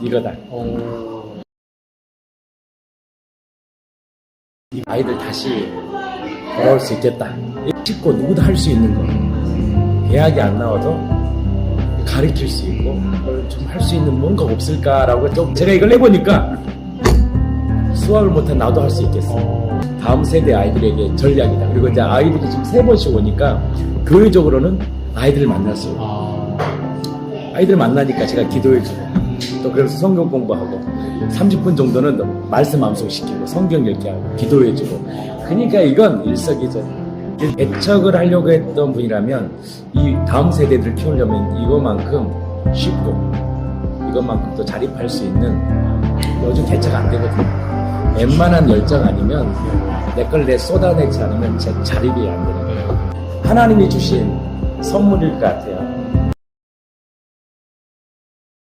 이거다. 어, 이 아이들 다시 돌아올 수 있겠다. 쉽고 누구도 할 수 있는 거. 대학이 안 나와도 가르칠 수 있고 좀 할 수 있는 뭔가 없을까라고 좀 제가 이걸 해보니까 수학을 못한 나도 할 수 있겠어. 어, 다음 세대 아이들에게 전략이다. 그리고 이제 아이들이 지금 세 번씩 오니까 교회적으로는 아이들을 있고 아, 아이들 만나니까 제가 기도해주고 또 그래서 성경 공부하고 30분 정도는 말씀 암송시키고 성경 읽게 하고 기도해주고. 그러니까 이건 일석이조. 개척을 하려고 했던 분이라면 이 다음 세대들을 키우려면 이것만큼 쉽고 이것만큼 또 자립할 수 있는 요즘 개척 안 되거든요. 웬만한 열정 아니면 내걸내 쏟아내지 않으면 제 자립이 안 되는 거예요. 하나님이 주신 선물일 것 같아요